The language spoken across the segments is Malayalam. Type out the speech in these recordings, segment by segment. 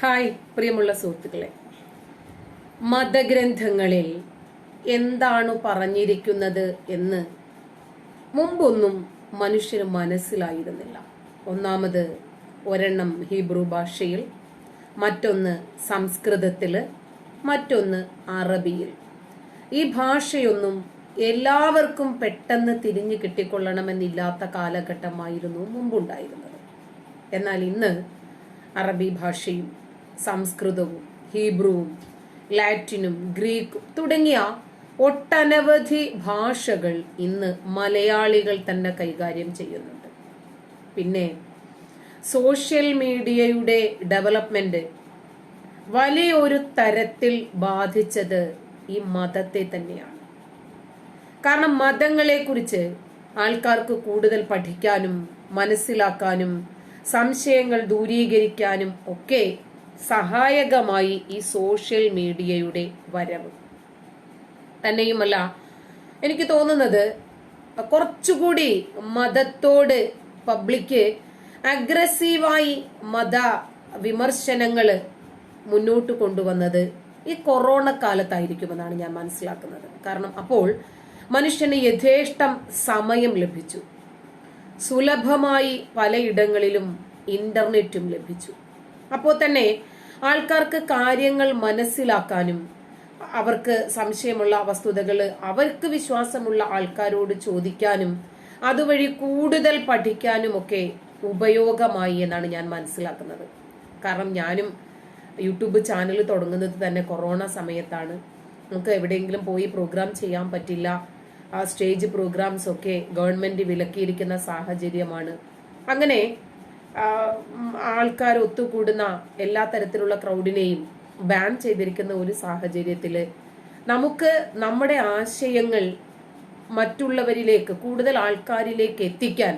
ഹായ് പ്രിയമുള്ള സുഹൃത്തുക്കളെ. മതഗ്രന്ഥങ്ങളിൽ എന്താണ് പറഞ്ഞിരിക്കുന്നത് എന്ന് മുമ്പൊന്നും മനുഷ്യന് മനസ്സിലായിരുന്നില്ല. ഒന്നാമത് ഒരെണ്ണം ഹീബ്രു ഭാഷയിൽ മറ്റൊന്ന് സംസ്കൃതത്തിൽ മറ്റൊന്ന് അറബിയിൽ. ഈ ഭാഷയൊന്നും എല്ലാവർക്കും പെട്ടെന്ന് തിരിഞ്ഞു കിട്ടിക്കൊള്ളണമെന്നില്ലാത്ത കാലഘട്ടമായിരുന്നു മുമ്പുണ്ടായിരുന്നത്. എന്നാൽ ഇന്ന് അറബി ഭാഷയും സംസ്കൃതവും ഹീബ്രുവും ലാറ്റിനും ഗ്രീക്കും തുടങ്ങിയ ഒട്ടനവധി ഭാഷകൾ ഇന്ന് മലയാളികൾ തന്നെ കൈകാര്യം ചെയ്യുന്നുണ്ട്. പിന്നെ സോഷ്യൽ മീഡിയയുടെ ഡെവലപ്മെന്റ് വലിയൊരു തരത്തിൽ ബാധിച്ചത് ഈ മതത്തെ തന്നെയാണ്. കാരണം മതങ്ങളെ കുറിച്ച് ആൾക്കാർക്ക് കൂടുതൽ പഠിക്കാനും മനസ്സിലാക്കാനും സംശയങ്ങൾ ദൂരീകരിക്കാനും ഒക്കെ സഹായകമായി ഈ സോഷ്യൽ മീഡിയയുടെ വരവ്. തന്നെയുമല്ല എനിക്ക് തോന്നുന്നത് കുറച്ചുകൂടി മതത്തോട് പബ്ലിക്ക് അഗ്രസീവായി മത വിമർശനങ്ങൾ മുന്നോട്ട് കൊണ്ടുവന്നത് ഈ കൊറോണ കാലത്തായിരിക്കുമെന്നാണ് ഞാൻ മനസ്സിലാക്കുന്നത്. കാരണം അപ്പോൾ മനുഷ്യന് യഥേഷ്ടം സമയം ലഭിച്ചു. സുലഭമായി പലയിടങ്ങളിലും ഇന്റർനെറ്റും ലഭിച്ചു. അപ്പോൾ തന്നെ ആൾക്കാർക്ക് കാര്യങ്ങൾ മനസ്സിലാക്കാനും അവർക്ക് സംശയമുള്ള വസ്തുതകൾ അവർക്ക് വിശ്വാസമുള്ള ആൾക്കാരോട് ചോദിക്കാനും അതുവഴി കൂടുതൽ പഠിക്കാനും ഒക്കെ ഉപയോഗമായി എന്നാണ് ഞാൻ മനസ്സിലാക്കുന്നത്. കാരണം ഞാനും യൂട്യൂബ് ചാനൽ തുടങ്ങുന്നത് തന്നെ കൊറോണ സമയത്താണ്. നമുക്ക് എവിടെയെങ്കിലും പോയി പ്രോഗ്രാം ചെയ്യാൻ പറ്റില്ല. ആ സ്റ്റേജ് പ്രോഗ്രാംസ് ഒക്കെ ഗവൺമെന്റ് വിലക്കിയിരിക്കുന്ന സാഹചര്യമാണ്. അങ്ങനെ ആൾക്കാർ ഒത്തുകൂടുന്ന എല്ലാ തരത്തിലുള്ള ക്രൗഡിനെയും ബാൻ ചെയ്തിരിക്കുന്ന ഒരു സാഹചര്യത്തിൽ നമുക്ക് നമ്മുടെ ആശയങ്ങൾ മറ്റുള്ളവരിലേക്ക് കൂടുതൽ ആൾക്കാരിലേക്ക് എത്തിക്കാൻ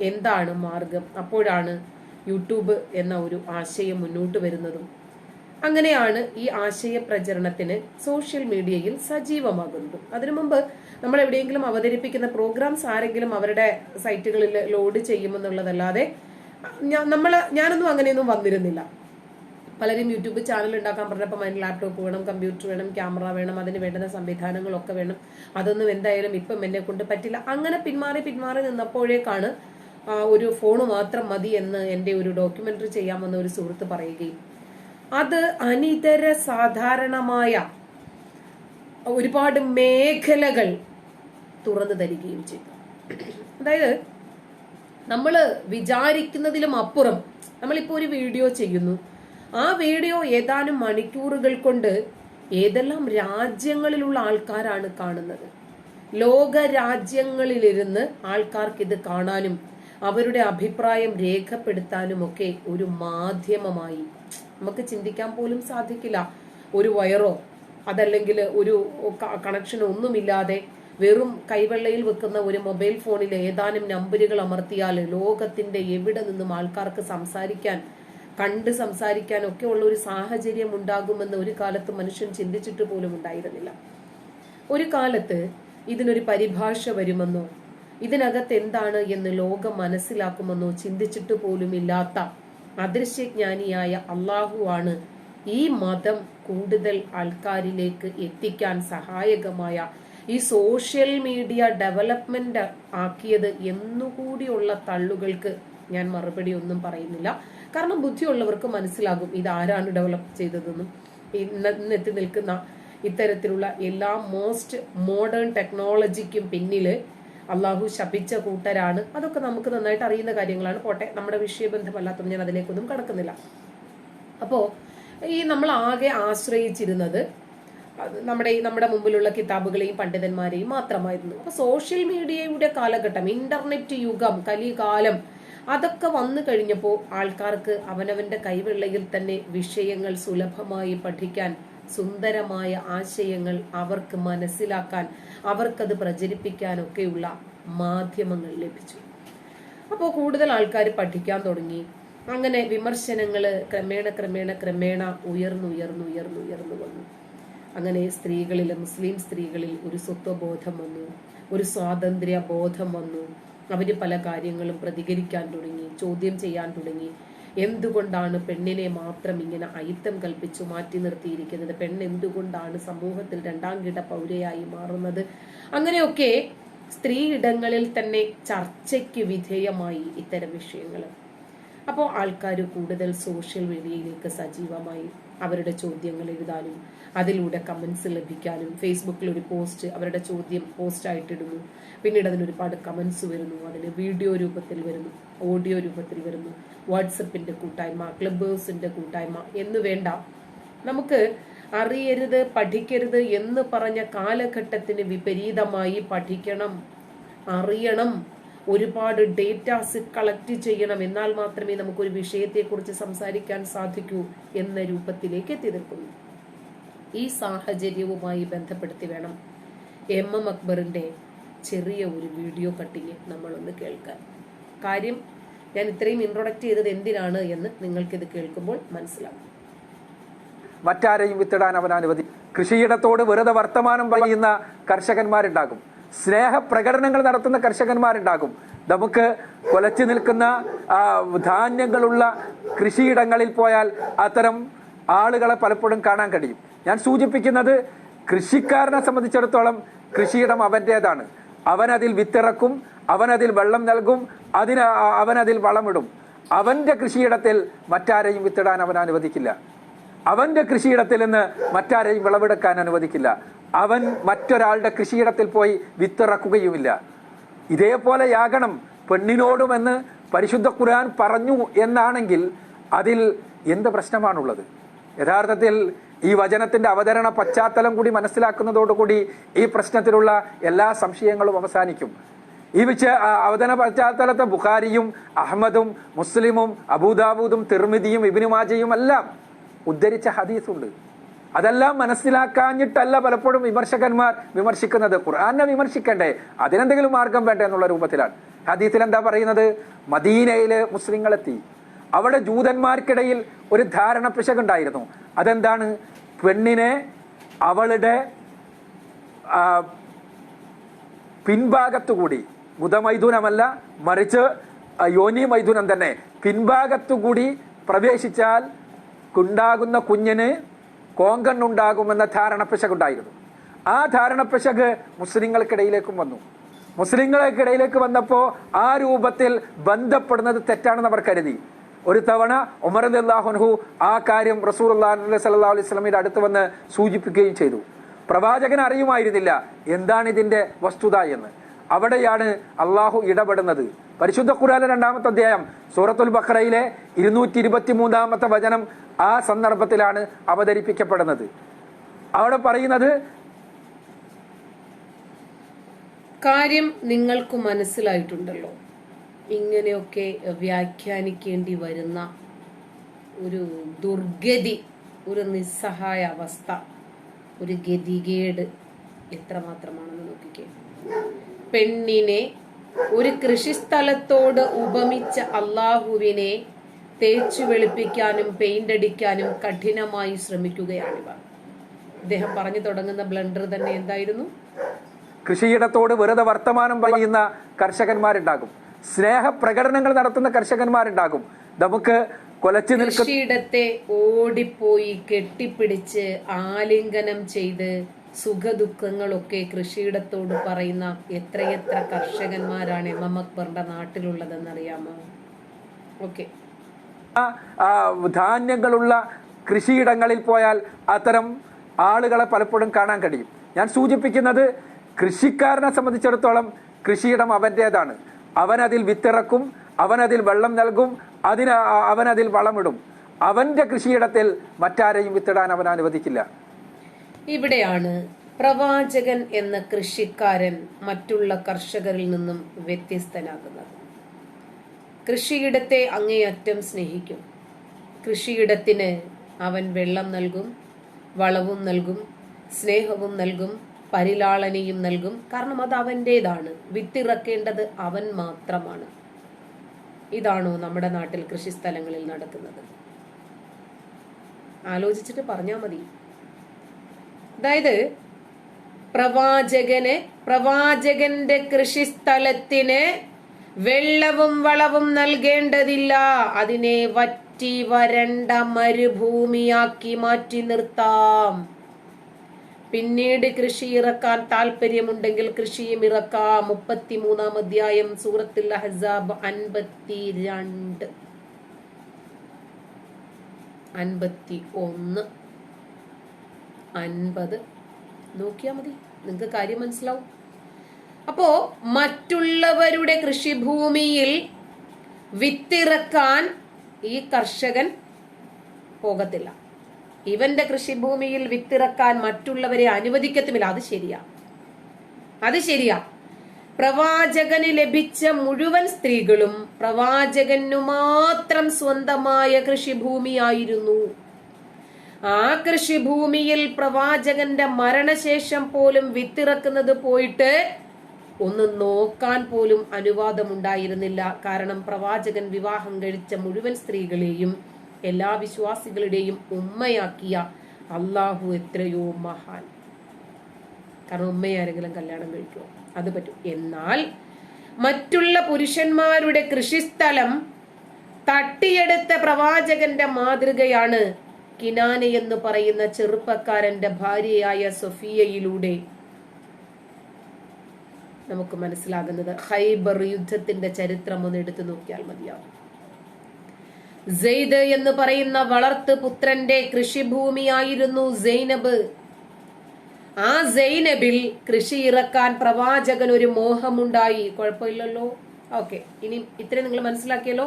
എന്താണ് മാർഗം? അപ്പോഴാണ് യൂട്യൂബ് എന്ന ഒരു ആശയം മുന്നോട്ട് വരുന്നതും. അങ്ങനെയാണ് ഈ ആശയ പ്രചരണത്തിന് സോഷ്യൽ മീഡിയയിൽ സജീവമാകുന്നത്. അതിനു മുമ്പ് നമ്മൾ എവിടെയെങ്കിലും അവതരിപ്പിക്കുന്ന പ്രോഗ്രാംസ് ആരെങ്കിലും അവരുടെ സൈറ്റുകളിൽ ലോഡ് ചെയ്യുമെന്നുള്ളതല്ലാതെ നമ്മൾ ഞാനൊന്നും അങ്ങനെയൊന്നും വന്നിരുന്നില്ല. പലരും യൂട്യൂബ് ചാനൽ ഉണ്ടാക്കാൻ പറഞ്ഞപ്പോൾ അതിന് ലാപ്ടോപ്പ് വേണം കമ്പ്യൂട്ടർ വേണം ക്യാമറ വേണം അതിന് വേണ്ടുന്ന സംവിധാനങ്ങളൊക്കെ വേണം. അതൊന്നും എന്തായാലും ഇപ്പം എന്നെ കൊണ്ട് പറ്റില്ല. അങ്ങനെ പിന്മാറി പിന്മാറി നിന്നപ്പോഴേക്കാണ് ഒരു ഫോണ് മാത്രം മതി എന്ന് എന്റെ ഒരു ഡോക്യുമെന്ററി ചെയ്യാമെന്ന് ഒരു സുഹൃത്ത് പറയുകയും. അത് അനിതര സാധാരണമായ ഒരുപാട് മേഖലകൾ തുറന്നു തരികയും ചെയ്തു. അതായത് നമ്മൾ വിചാരിക്കുന്നതിലും അപ്പുറം നമ്മളിപ്പോൾ ഒരു വീഡിയോ ചെയ്യുന്നു. ആ വീഡിയോ ഏതാനും മണിക്കൂറുകൾ കൊണ്ട് ഏതെല്ലാം രാജ്യങ്ങളിലുള്ള ആൾക്കാരാണ് കാണുന്നത്. ലോക രാജ്യങ്ങളിലിരുന്ന് ആൾക്കാർക്ക് ഇത് കാണാനും അവരുടെ അഭിപ്രായം രേഖപ്പെടുത്താനും ഒക്കെ ഒരു മാധ്യമമായി. നമുക്ക് ചിന്തിക്കാൻ പോലും സാധിക്കില്ല. ഒരു വയറോ അതല്ലെങ്കിൽ ഒരു കണക്ഷനോ ഒന്നുമില്ലാതെ വെറും കൈവെള്ളയിൽ വെക്കുന്ന ഒരു മൊബൈൽ ഫോണിൽ ഏതാനും നമ്പറുകൾ അമർത്തിയാൽ ലോകത്തിന്റെ എവിടെ നിന്നും ആൾക്കാർക്ക് സംസാരിക്കാൻ കണ്ട് സംസാരിക്കാൻ ഒക്കെ ഉള്ള ഒരു സാഹചര്യം ഉണ്ടാകുമെന്ന് ഒരു കാലത്ത് മനുഷ്യൻ ചിന്തിച്ചിട്ട് പോലും ഉണ്ടായിരുന്നില്ല. ഒരു കാലത്ത് ഇതിനൊരു പരിഭാഷ വരുമെന്നോ ഇതിനകത്ത് എന്താണ് എന്ന് ലോകം മനസ്സിലാക്കുമെന്നോ ചിന്തിച്ചിട്ട് പോലും ഇല്ലാത്ത അദൃശ്യജ്ഞാനിയായ അള്ളാഹുവാണ് ഈ മതം കൂടുതൽ ആൾക്കാരിലേക്ക് എത്തിക്കാൻ സഹായകമായ ഈ സോഷ്യൽ മീഡിയ ഡെവലപ്മെന്റ് ആക്കിയത് എന്നുകൂടിയുള്ള തള്ളുകൾക്ക് ഞാൻ മറുപടി ഒന്നും പറയുന്നില്ല. കാരണം ബുദ്ധിയുള്ളവർക്ക് മനസ്സിലാകും ഇത് ആരാണ് ഡെവലപ്പ് ചെയ്തതെന്നും. ഇന്നെത്തി നിൽക്കുന്ന ഇത്തരത്തിലുള്ള എല്ലാ മോസ്റ്റ് മോഡേൺ ടെക്നോളജിക്കും പിന്നിൽ അള്ളാഹു ശപിച്ച കൂട്ടരാണ്. അതൊക്കെ നമുക്ക് നന്നായിട്ട് അറിയുന്ന കാര്യങ്ങളാണ്. പോട്ടെ നമ്മുടെ വിഷയബന്ധമല്ലാത്തതും ഞാൻ അതിലേക്കൊന്നും കടക്കുന്നില്ല. അപ്പോ ഈ നമ്മൾ ആകെ ആശ്രയിച്ചിരുന്നത് നമ്മുടെ ഈ നമ്മുടെ മുമ്പിലുള്ള കിതാബുകളെയും പണ്ഡിതന്മാരെയും മാത്രമായിരുന്നു. അപ്പൊ സോഷ്യൽ മീഡിയയുടെ കാലഘട്ടം ഇന്റർനെറ്റ് യുഗം കലികാലം അതൊക്കെ വന്നു കഴിഞ്ഞപ്പോൾ ആൾക്കാർക്ക് അവനവന്റെ കൈവെള്ളയിൽ തന്നെ വിഷയങ്ങൾ സുലഭമായി പഠിക്കാൻ സുന്ദരമായ ആശയങ്ങൾ അവർക്ക് മനസ്സിലാക്കാൻ അവർക്കത് പ്രചരിപ്പിക്കാനൊക്കെയുള്ള മാധ്യമങ്ങൾ ലഭിച്ചു. അപ്പോൾ കൂടുതൽ ആൾക്കാർ പഠിക്കാൻ തുടങ്ങി. അങ്ങനെ വിമർശനങ്ങൾ ക്രമേണ ക്രമേണ ക്രമേണ ഉയർന്നുയർന്നുയർന്നുയർന്നു ഉയർന്നു ഉയർന്നു ഉയർന്നു വന്നു. അങ്ങനെ സ്ത്രീകളിൽ മുസ്ലിം സ്ത്രീകളിൽ ഒരു സ്വത്വബോധം വന്നു ഒരു സ്വാതന്ത്ര്യ ബോധം വന്നു. അവർ പല കാര്യങ്ങളും പ്രതികരിക്കാൻ തുടങ്ങി ചോദ്യം ചെയ്യാൻ തുടങ്ങി. എന്തുകൊണ്ടാണ് പെണ്ണിനെ മാത്രം ഇങ്ങനെ അയിത്തം കൽപ്പിച്ചു മാറ്റി നിർത്തിയിരിക്കുന്നത്? പെണ്ണ് എന്തുകൊണ്ടാണ് സമൂഹത്തിൽ രണ്ടാം കിട പൗരയായി മാറുന്നത്? അങ്ങനെയൊക്കെ സ്ത്രീ ഇടങ്ങളിൽ തന്നെ ചർച്ചയ്ക്ക് വിധേയമായി ഇത്തരം വിഷയങ്ങൾ. അപ്പോൾ ആൾക്കാർ കൂടുതൽ സോഷ്യൽ മീഡിയയിലേക്ക് സജീവമായി. അവരുടെ ചോദ്യങ്ങൾ എഴുതാനും അതിലൂടെ കമൻസ് ലഭിക്കാനും ഫേസ്ബുക്കിൽ ഒരു പോസ്റ്റ് അവരുടെ ചോദ്യം പോസ്റ്റായിട്ടിടുന്നു പിന്നീട് അതിന് ഒരുപാട് കമൻസ് വരുന്നു. അതിന് വീഡിയോ രൂപത്തിൽ വരുന്നു ഓഡിയോ രൂപത്തിൽ വരുന്നു വാട്സപ്പിന്റെ കൂട്ടായ്മ ക്ലബ്ബേഴ്സിന്റെ കൂട്ടായ്മ എന്ന് വേണ്ട. നമുക്ക് അറിയരുത് പഠിക്കരുത് എന്ന് പറഞ്ഞ കാലഘട്ടത്തിന് വിപരീതമായി പഠിക്കണം അറിയണം. ഒരുപാട് ഡേറ്റാസ് കളക്ട് ചെയ്യണം. എന്നാൽ മാത്രമേ നമുക്കൊരു വിഷയത്തെക്കുറിച്ച് സംസാരിക്കാൻ സാധിക്കൂ എന്ന രൂപത്തിലേക്ക് എത്തി നിൽക്കുന്നു ഈ സാഹചര്യവുമായി ബന്ധപ്പെടുത്തി വേണം എം എം അക്ബറിന്റെ ചെറിയ ഒരു വീഡിയോ കട്ടിങ് നമ്മളൊന്ന് കേൾക്കാൻ. കാര്യം ഞാൻ ഇത്രയും ഇൻട്രൊഡക്റ്റ് ചെയ്തത് എന്തിനാണ് എന്ന് നിങ്ങൾക്കിത് കേൾക്കുമ്പോൾ മനസ്സിലാവും. മറ്റാരെയും വിത്തിടാൻ അവൻ അനുവദി കൃഷിയിടത്തോട് വെറുതെ വർത്തമാനം പറയുന്ന കർഷകന്മാരുണ്ടാകും. സ്നേഹപ്രകടനങ്ങൾ നടത്തുന്ന കർഷകന്മാരുണ്ടാകും. നമുക്ക് കൊലച്ചു നിൽക്കുന്ന ധാന്യങ്ങളുള്ള കൃഷിയിടങ്ങളിൽ പോയാൽ അത്തരം ആളുകളെ പലപ്പോഴും കാണാൻ കഴിയും. ഞാൻ സൂചിപ്പിക്കുന്നത് കൃഷിക്കാരനെ സംബന്ധിച്ചിടത്തോളം കൃഷിയിടം അവന്റേതാണ് അവനതിൽ വിത്തിറക്കും അവനതിൽ വെള്ളം നൽകും അതിന് അവനതിൽ വളമിടും. അവന്റെ കൃഷിയിടത്തിൽ മറ്റാരെയും വിത്തിടാൻ അവൻ അനുവദിക്കില്ല. അവന്റെ കൃഷിയിടത്തിൽ നിന്ന് മറ്റാരെയും വിളവെടുക്കാൻ അനുവദിക്കില്ല. അവൻ മറ്റൊരാളുടെ കൃഷിയിടത്തിൽ പോയി വിത്തിറക്കുകയുമില്ല. ഇതേപോലെയാകണം പെണ്ണിനോടുമെന്ന് പരിശുദ്ധ ഖുർആൻ പറഞ്ഞു എന്നാണെങ്കിൽ അതിൽ എന്ത് പ്രശ്നമാണുള്ളത്? യഥാർത്ഥത്തിൽ ഈ വചനത്തിന്റെ അവതരണ പശ്ചാത്തലം കൂടി മനസ്സിലാക്കുന്നതോടുകൂടി ഈ പ്രശ്നത്തിലുള്ള എല്ലാ സംശയങ്ങളും അവസാനിക്കും. ഈ വിച്ച അവതരണ പശ്ചാത്തലത്തെ ബുഖാരിയും അഹമ്മദും മുസ്ലിമും അബൂദാബൂദും തിർമിതിയും ഇബിനുമാജയും എല്ലാം ഉദ്ധരിച്ച ഹദീസുണ്ട്. അതെല്ലാം മനസ്സിലാക്കാഞ്ഞിട്ടല്ല പലപ്പോഴും വിമർശകന്മാർ വിമർശിക്കുന്നത്. ഖുർആാനെ വിമർശിക്കണ്ടേ? അതിനെന്തെങ്കിലും മാർഗം വേണ്ടേ എന്നുള്ള രൂപത്തിലാണ്. ഹദീസിൽ എന്താ പറയുന്നത്? മദീനയിൽ മുസ്ലിങ്ങളെത്തി. അവിടെ ജൂതന്മാർക്കിടയിൽ ഒരു ധാരണ പിശകുണ്ടായിരുന്നു. അതെന്താണ്? പെണ്ണിനെ അവളുടെ പിൻഭാഗത്തുകൂടി ബുധമൈഥുനമല്ല മറിച്ച് യോനി മൈഥുനം തന്നെ പിൻഭാഗത്തുകൂടി പ്രവേശിച്ചാൽ ഉണ്ടാകുന്ന കുഞ്ഞിന് കോങ്കണ്ണുണ്ടാകുമെന്ന ധാരണപ്പിശകുണ്ടായിരുന്നു ആ ധാരണപ്പിശക് മുസ്ലിങ്ങൾക്കിടയിലേക്കും വന്നു. മുസ്ലിങ്ങൾക്കിടയിലേക്ക് വന്നപ്പോൾ ആ രൂപത്തിൽ ബന്ധപ്പെടുന്നത് തെറ്റാണെന്ന് അവർ കരുതി. ഒരു തവണ ഉമർ അള്ളാഹുൻഹു ആ കാര്യം റസൂർ അള്ളാഹു സല്ലാ അലൈഹി അടുത്ത് വന്ന് സൂചിപ്പിക്കുകയും ചെയ്തു. പ്രവാചകൻ അറിയുമായിരുന്നില്ല എന്താണ് ഇതിന്റെ വസ്തുത എന്ന്. അവിടെയാണ് അള്ളാഹു ഇടപെടുന്നത്. പരിശുദ്ധ ഖുറാന രണ്ടാമത്തെ അധ്യായം സൂറത്തുൽ ബക്രയിലെ ഇരുന്നൂറ്റി ഇരുപത്തി മൂന്നാമത്തെ വചനം ആ സന്ദർഭത്തിലാണ് അവതരിപ്പിക്കപ്പെടുന്നത്. അവിടെ പറയുന്നത് കാര്യം നിങ്ങൾക്ക് മനസ്സിലായിട്ടുണ്ടല്ലോ. ഇങ്ങനെയൊക്കെ വ്യാഖ്യാനിക്കേണ്ടി വരുന്ന ഒരു ദുർഗതി ഒരു നിസ്സഹായ അവസ്ഥ ഒരു ഗതികേട് എത്രമാത്രമാണെന്ന് പെണ്ണിനെ ഒരു കൃഷിസ്ഥലത്തോട് ഉപമിച്ച അള്ളാഹുവിനെ തേച്ചു വെളുപ്പിക്കാനും പെയിന്റ് അടിക്കാനും കഠിനമായി ശ്രമിക്കുകയാണിവർ. ഇദ്ദേഹം പറഞ്ഞു തുടങ്ങുന്ന ബ്ലണ്ടർ തന്നെ എന്തായിരുന്നു? കൃഷിയിടത്തോട് വെറുതെ വർത്തമാനം പറയുന്ന കർഷകന്മാരുണ്ടാകും. സ്നേഹ പ്രകടനങ്ങൾ നടത്തുന്ന കർഷകന്മാരുണ്ടാകും. നമുക്ക് കൊലച്ചു കൃഷിയിടത്തെ ഓടിപ്പോയി കെട്ടിപ്പിടിച്ച് ആലിംഗനം ചെയ്ത് സുഖദുഃഖങ്ങളൊക്കെ കൃഷിയിടത്തോട് പറയുന്ന എത്രയെത്ര കർഷകന്മാരാണ് എം എം അക്ബറിന്റെ നാട്ടിലുള്ളതെന്നറിയാമോ? ഓക്കെ. ധാന്യങ്ങളുള്ള കൃഷിയിടങ്ങളിൽ പോയാൽ അത്തരം ആളുകളെ പലപ്പോഴും കാണാൻ കഴിയും. ഞാൻ സൂചിപ്പിക്കുന്നത് കൃഷിക്കാരനെ സംബന്ധിച്ചിടത്തോളം കൃഷിയിടം അവന്റേതാണ് അവനതിൽ വിത്തിറക്കും അവനതിൽ വെള്ളം നൽകും അതിന് അവനതിൽ വളമിടും. അവന്റെ കൃഷിയിടത്തിൽ മറ്റാരെയും വിത്തിടാൻ അവൻ അനുവദിക്കില്ല. ഇവിടെയാണ് പ്രവാചകൻ എന്ന കൃഷിക്കാരൻ മറ്റുള്ള കർഷകരിൽ നിന്നും വ്യത്യസ്തനാകുന്നത്. കൃഷിയിടത്തെ അങ്ങേയറ്റം സ്നേഹിക്കും. കൃഷിയിടത്തിന് അവൻ വെള്ളം നൽകും വളവും നൽകും സ്നേഹവും നൽകും പരിലാളനയും നൽകും. കാരണം അത് അവന്റേതാണ് വിത്തിറക്കേണ്ടത് അവൻ മാത്രമാണ്. ഇതാണോ നമ്മുടെ നാട്ടിൽ കൃഷി സ്ഥലങ്ങളിൽ നടക്കുന്നത്? ആലോചിച്ചിട്ട് പറഞ്ഞാൽ മതി. അതായത് പ്രവാചകന് പ്രവാചകന്റെ കൃഷിസ്ഥലത്തിന് വെള്ളവും വളവും നൽകേണ്ടതില്ല. അതിനെ വറ്റി വരണ്ട മരുഭൂമിയാക്കി മാറ്റി നിർത്താം. പിന്നീട് കൃഷി ഇറക്കാൻ താല്പര്യമുണ്ടെങ്കിൽ കൃഷിയും ഇറക്കാം. മുപ്പത്തിമൂന്നാം അധ്യായം സൂറത്തുൽ അഹ്സാബ് അൻപത്തി രണ്ട് അൻപത്തി ഒന്ന് അൻപത്. നോക്കിയാ മതി. നിങ്ങൾക്ക് കാര്യം മനസ്സിലാവും. അപ്പോ മറ്റുള്ളവരുടെ കൃഷിഭൂമിയിൽ വിത്തിറക്കാൻ ഈ കർഷകൻ പോകത്തില്ല. ഇവന്റെ കൃഷിഭൂമിയിൽ വിത്തിറക്കാൻ മറ്റുള്ളവരെ അനുവദിക്കത്തുമില്ല. അത് ശരിയാ. അത് ശരിയാ. പ്രവാചകന് ലഭിച്ച മുഴുവൻ സ്ത്രീകളും പ്രവാചകനു മാത്രം സ്വന്തമായ കൃഷിഭൂമിയായിരുന്നു. ആ കൃഷിഭൂമിയിൽ പ്രവാചകന്റെ മരണശേഷം പോലും വിത്തിറക്കുന്നത് പോയിട്ട് ഒന്ന് നോക്കാൻ പോലും അനുവാദമുണ്ടായിരുന്നില്ല. കാരണം പ്രവാചകൻ വിവാഹം കഴിച്ച മുഴുവൻ സ്ത്രീകളെയും എല്ലാ വിശ്വാസികളുടെയും ഉമ്മയാക്കിയ അള്ളാഹു എത്രയോ മഹാൻ. കാരണം ഉമ്മയാരെങ്കിലും കല്യാണം കഴിക്കുമോ അത് പറ്റും. എന്നാൽ മറ്റുള്ള പുരുഷന്മാരുടെ കൃഷിസ്ഥലം തട്ടിയെടുത്ത പ്രവാചകന്റെ മാതൃകയാണ് കിനാന എന്ന് പറയുന്ന ചെറുപ്പക്കാരന്റെ ഭാര്യയായ സൊഫിയയിലൂടെ നമുക്ക് മനസ്സിലാകുന്നത് ഹൈബർ യുദ്ധത്തിന്റെ ചരിത്രം ഒന്ന് എടുത്തു നോക്കിയാൽ മതിയാവും. സെയ്ദ് എന്ന് പറയുന്ന വളർത്തു പുത്രന്റെ കൃഷിഭൂമിയായിരുന്നു സൈനബ് ആ സൈനബിൽ കൃഷി ഇറക്കാൻ പ്രവാചകൻ ഒരു മോഹമുണ്ടായി. കുഴപ്പമില്ലല്ലോ? ഓക്കെ ഇനി ഇത്രയും നിങ്ങൾ മനസ്സിലാക്കിയല്ലോ?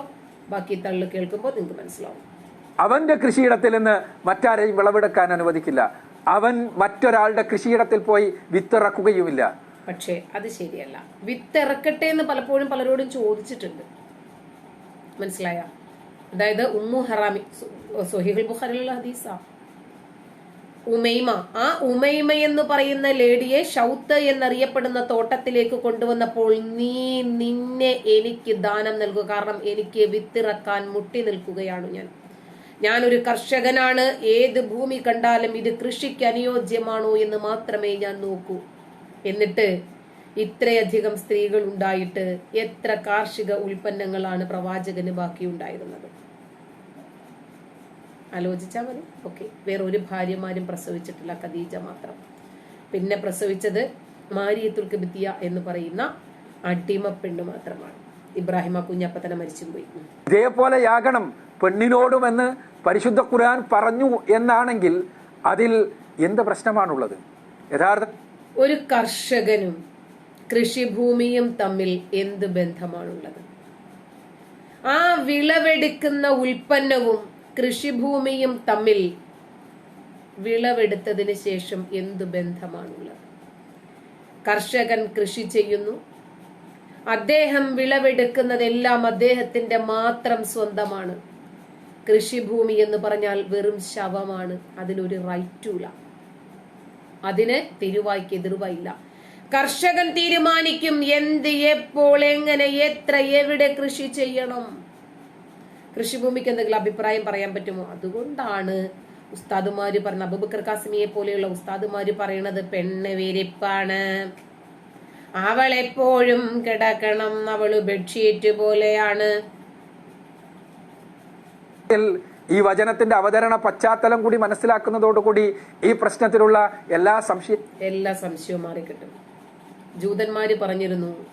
ബാക്കി തള്ളു കേൾക്കുമ്പോൾ നിങ്ങൾക്ക് മനസ്സിലാവും. അവന്റെ കൃഷിയിടത്തിൽ നിന്ന് മറ്റാരെയും വിളവെടുക്കാൻ അനുവദിക്കില്ല. അവൻ മറ്റൊരാളുടെ കൃഷിയിടത്തിൽ പോയി വിത്തിറക്കുകയുമില്ല. പക്ഷേ അത് ശരിയല്ല. വിത്തിറക്കട്ടെ എന്ന് പലപ്പോഴും പലരോടും ചോദിച്ചിട്ടുണ്ട്. മനസ്സിലായ? അതായത് ഉമ്മു ഹറാമി സൊഹിഹുൽ ബുഖാരിലുള്ള ഹദീസാ. ഉമൈമ ആ ഉമൈമ എന്ന് പറയുന്ന ലേഡിയെ ഷൗത്ത് എന്നറിയപ്പെടുന്ന തോട്ടത്തിലേക്ക് കൊണ്ടുവന്നപ്പോൾ നീ നിന്നെ എനിക്ക് ദാനം നൽകുക കാരണം എനിക്ക് വിത്തിറക്കാൻ മുട്ടി നിൽക്കുകയാണ് ഞാൻ. ഞാനൊരു കർഷകനാണ്. ഏത് ഭൂമി കണ്ടാലും ഇത് കൃഷിക്ക് അനുയോജ്യമാണോ എന്ന് മാത്രമേ ഞാൻ നോക്കൂ. എന്നിട്ട് ഇത്രയധികം സ്ത്രീകൾ ഉണ്ടായിട്ട് എത്ര കാർഷിക ഉൽപ്പന്നങ്ങളാണ് പ്രവാചകന് ബാക്കിയുണ്ടായിരുന്നത്? ആലോചിച്ചാൽ മതി. ഓക്കെ. വേറെ ഒരു ഭാര്യമാരും പ്രസവിച്ചിട്ടില്ല ഖദീജ മാത്രം. പിന്നെ പ്രസവിച്ചത് മാരിയത്തുൽ കബിത്തിയ എന്ന് പറയുന്ന അടിമ പെണ്ണ് മാത്രമാണ്. ഇബ്രാഹിമ ആ കുഞ്ഞപ്പ തന്നെ മരിച്ചും പോയി. ഇതേപോലെ ഇതേപോലെയാകണം പെണ്ണിനോടുമെന്ന് പരിശുദ്ധ ഖുർആൻ പറഞ്ഞു എന്നാണെങ്കിൽ അതിൽ എന്ത് പ്രശ്നമാണുള്ളത്? യഥാർത്ഥ ഒരു കർഷകനും കൃഷിഭൂമിയും തമ്മിൽ എന്ത് ബന്ധമാണുള്ളത്? ആ വിളവെടുക്കുന്ന ഉൽപ്പന്നവും കൃഷിഭൂമിയും തമ്മിൽ വിളവെടുത്തതിന് ശേഷം എന്ത് ബന്ധമാണുള്ളത്? കർഷകൻ കൃഷി ചെയ്യുന്നു. അദ്ദേഹം വിളവെടുക്കുന്നതെല്ലാം അദ്ദേഹത്തിന്റെ മാത്രം സ്വന്തമാണ്. കൃഷിഭൂമി എന്ന് പറഞ്ഞാൽ വെറും ശവമാണ്. അതിനൊരു റൈറ്റുമില്ല അതിന് തിരുവായ്ക്ക് എതിർവായില്ല. കർഷകൻ തീരുമാനിക്കും എന്ത് എപ്പോൾ എങ്ങനെ എത്ര എവിടെ കൃഷി ചെയ്യണം. കൃഷിഭൂമിക്ക് എന്തെങ്കിലും അഭിപ്രായം പറയാൻ പറ്റുമോ? അതുകൊണ്ടാണ് ഉസ്താദുമാര് പറഞ്ഞ അബുബക്കർ കാസിമിയെ പോലെയുള്ള ഉസ്താദുമാര് പറയണത് പെണ്ണ് വിരിപ്പാണ്. അവൾ എപ്പോഴും കിടക്കണം. അവൾ ബെഡ്ഷീറ്റ് പോലെയാണ്. ഈ വചനത്തിന്റെ അവതരണ പശ്ചാത്തലം കൂടി മനസ്സിലാക്കുന്നതോടുകൂടി ഈ പ്രശ്നത്തിലുള്ള എല്ലാ സംശയ എല്ലാ സംശയവും മാറിക്കിട്ടും. ജൂതന്മാര് പറഞ്ഞിരുന്നു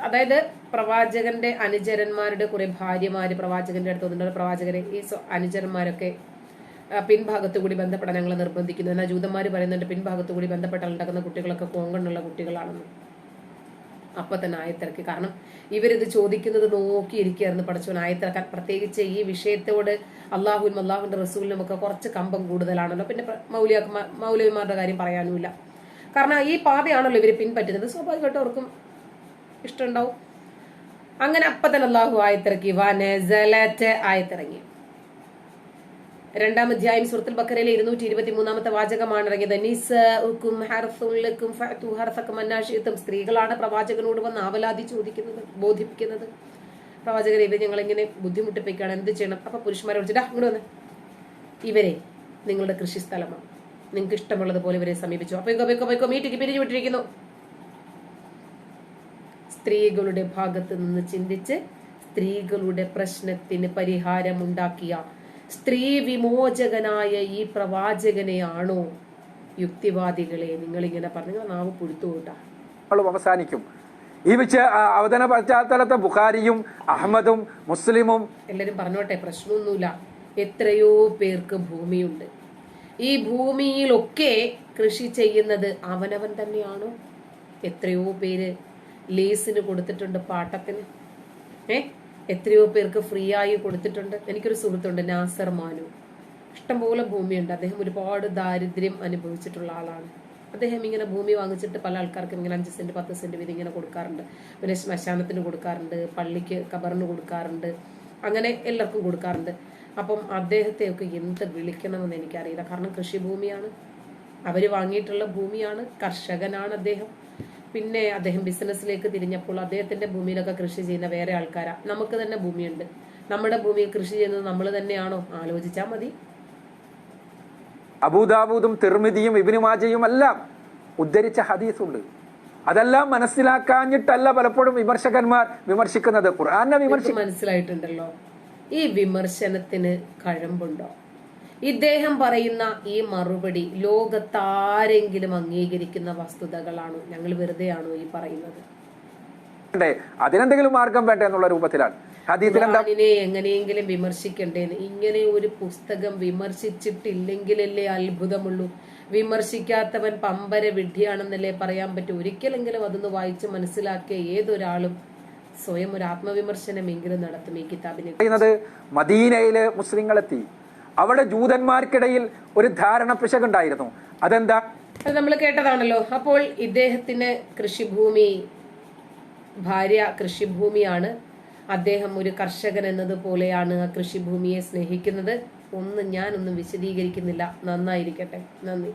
അതായത് പ്രവാചകന്റെ അനുചരന്മാരുടെ കുറെ ഭാര്യമാര് പ്രവാചകന്റെ അടുത്ത് വന്നിട്ടുണ്ട്. പ്രവാചകരെ ഈ അനുചരന്മാരൊക്കെ പിൻഭാഗത്തു കൂടി ബന്ധപ്പെടാൻ ഞങ്ങളെ നിർബന്ധിക്കുന്നു. എന്നാൽ ജൂതന്മാര് പറയുന്നുണ്ട് പിൻഭാഗത്തു കൂടി ബന്ധപ്പെട്ടാൽ ഉണ്ടാക്കുന്ന കുട്ടികളൊക്കെ കോങ്കണ്ണുള്ള കുട്ടികളാണെന്ന്. അപ്പൊ തന്നെ ആയത്തിറക്കി കാരണം ഇവരിത് ചോദിക്കുന്നത് നോക്കിയിരിക്കുകയായിരുന്നു പഠിച്ചവൻ ആയത്തിറക്കാൻ പ്രത്യേകിച്ച് ഈ വിഷയത്തോട് അള്ളാഹുവിനും അള്ളാഹുവിന്റെ റസൂലിനും ഒക്കെ കുറച്ച് കമ്പം കൂടുതലാണല്ലോ. പിന്നെ മൗലിയ മൗലവിമാരുടെ കാര്യം പറയാനുമില്ല. കാരണം ഈ പാതയാണല്ലോ ഇവർ പിൻപറ്റുന്നത്. സ്വാഭാവികമായിട്ടും അവർക്കും ഇഷ്ടമുണ്ടാവും. അങ്ങനെ അപ്പൊ തന്നെ അള്ളാഹു ആയത്തിറക്കി വനസലറ്റ് ആയത്തിറങ്ങി. രണ്ടാം അധ്യായം സുഹൃത്തുൽ ബക്കരയിലെ ഇരുന്നൂറ്റി ഇരുപത്തി മൂന്നാമത്തെ വാചകമാണ് ഇറങ്ങിയത്. നിസഉക്കും ഹർസുൻ ലക്കും ഫഅതു ഹർസക്കും അന്നാശിത്തും സ്ത്രീകളാണ് പ്രവാചകനോട് വന്ന് ആവലാതി ചോദിക്കുന്നത് ബോധിപ്പിക്കുന്നത്. പ്രവാചകരെ ഇവർ ഞങ്ങൾ ഇങ്ങനെ ബുദ്ധിമുട്ടിപ്പിക്കുകയാണ്. എന്ത് ചെയ്യണം? അപ്പൊ പുരുഷന്മാരെ വിളിച്ചിട്ട് അങ്ങോട്ട് വന്ന്. ഇവരെ നിങ്ങളുടെ കൃഷിസ്ഥലമാണ്. നിങ്ങൾക്ക് ഇഷ്ടമുള്ളത് പോലെ ഇവരെ സമീപിച്ചു. അപ്പൊ പൊയ്ക്കോ പൊയ്ക്കോ മീറ്റിക്ക് പിരിഞ്ഞു വിട്ടിരിക്കുന്നു. സ്ത്രീകളുടെ ഭാഗത്ത് നിന്ന് ചിന്തിച്ച് സ്ത്രീകളുടെ പ്രശ്നത്തിന് പരിഹാരമുണ്ടാക്കിയ സ്ത്രീ വിമോചകനായ ഈ പ്രവാചകനെയാണോ യുക്തിവാദികളെ നിങ്ങൾ ഇങ്ങനെ പറഞ്ഞു നാവ് പുഴുത്തുകൂട്ടാ. അവസാനിക്കും. ഈ വെച്ച് അവതരണ പശ്ചാത്തലത്തെ ബുഖാരിയും അഹമ്മദും മുസ്ലിമും എല്ലാരും പറഞ്ഞോട്ടെ പ്രശ്നമൊന്നുമില്ല. എത്രയോ പേർക്ക് ഭൂമിയുണ്ട്. ഈ ഭൂമിയിലൊക്കെ കൃഷി ചെയ്യുന്നത് അവനവൻ തന്നെയാണോ? എത്രയോ പേര് ലീസിന് കൊടുത്തിട്ടുണ്ട് പാട്ടത്തിന്. ഏ? എത്രയോ പേർക്ക് ഫ്രീ ആയി കൊടുത്തിട്ടുണ്ട്. എനിക്കൊരു സുഹൃത്തുണ്ട് നാസർ മാനു. ഇഷ്ടംപോലെ ഭൂമിയുണ്ട്. അദ്ദേഹം ഒരുപാട് ദാരിദ്ര്യം അനുഭവിച്ചിട്ടുള്ള ആളാണ്. അദ്ദേഹം ഇങ്ങനെ ഭൂമി വാങ്ങിച്ചിട്ട് പല ആൾക്കാർക്കും ഇങ്ങനെ അഞ്ച് സെന്റ് പത്ത് സെന്റ് വീതി ഇങ്ങനെ കൊടുക്കാറുണ്ട്. പിന്നെ ശ്മശാനത്തിന് കൊടുക്കാറുണ്ട് പള്ളിക്ക് കബറിന് കൊടുക്കാറുണ്ട്. അങ്ങനെ എല്ലാവർക്കും കൊടുക്കാറുണ്ട്. അപ്പം അദ്ദേഹത്തെയൊക്കെ എന്ത് വിളിക്കണമെന്ന് എനിക്കറിയില്ല. കാരണം കൃഷിഭൂമിയാണ്. അവർ വാങ്ങിയിട്ടുള്ള ഭൂമിയാണ്. കർഷകനാണ് അദ്ദേഹം. പിന്നെ അദ്ദേഹം ബിസിനസ്സിലേക്ക് തിരിഞ്ഞപ്പോൾ അദ്ദേഹത്തിന്റെ ഭൂമിയിലൊക്കെ കൃഷി ചെയ്യുന്ന വേറെ ആൾക്കാരാ. നമുക്ക് തന്നെ ഭൂമിയുണ്ട്. നമ്മുടെ ഭൂമിയിൽ കൃഷി ചെയ്യുന്നത് നമ്മൾ തന്നെയാണോ? ആലോചിച്ചാൽ മതി. അബൂദാബൂദും തിർമിതിയും ഇബിനുമാജയും എല്ലാം ഉദ്ധരിച്ച ഹദീസുണ്ട്. അതെല്ലാം മനസ്സിലാക്കാഞ്ഞിട്ടല്ല പലപ്പോഴും വിമർശകന്മാർ വിമർശിക്കുന്നത്. ഖുർആനെ വിമർശി മനസ്സിലായിട്ടുണ്ടല്ലോ. ഈ വിമർശനത്തിന് കഴമ്പുണ്ടോ? ഇദ്ദേഹം പറയുന്ന ഈ മറുപടി ലോകത്താരെങ്കിലും അംഗീകരിക്കുന്ന വസ്തുതകളാണോ. ഞങ്ങൾ വെറുതെയാണോ ഈ പറയുന്നത്? അതിനെന്തെങ്കിലും മാർഗം വേണ്ട എന്നുള്ള രൂപത്തിലാണ്. ഹദീസിൽ എങ്ങനെയെങ്കിലും വിമർശിക്കണ്ടേ ഇങ്ങനെ ഒരു പുസ്തകം വിമർശിച്ചിട്ടില്ലെങ്കിലല്ലേ അത്ഭുതമുള്ളൂ. വിമർശിക്കാത്തവൻ പമ്പര വിഡ്ഢിയാണെന്നല്ലേ പറയാൻ പറ്റൂ. ഒരിക്കലെങ്കിലും അതൊന്ന് വായിച്ച് മനസ്സിലാക്കിയ ഏതൊരാളും സ്വയം ഒരു ആത്മവിമർശനമെങ്കിലും നടത്തും ഈ കിതാബിനെ മദീനയിൽ മുസ്ലിങ്ങളെത്തി. അവിടെ ജൂതന്മാർക്കിടയിൽ ഒരു ധാരണ പിശകുണ്ടായിരുന്നു. അതെന്താ? അത് നമ്മൾ കേട്ടതാണല്ലോ. അപ്പോൾ ഇദ്ദേഹത്തിന് കൃഷിഭൂമി ഭാര്യ കൃഷിഭൂമിയാണ്. അദ്ദേഹം ഒരു കർഷകൻ എന്നതുപോലെയാണ് ആ കൃഷിഭൂമിയെ സ്നേഹിക്കുന്നത്. ഒന്നും ഞാനൊന്നും വിശദീകരിക്കുന്നില്ല. നന്നായിരിക്കട്ടെ. നന്ദി.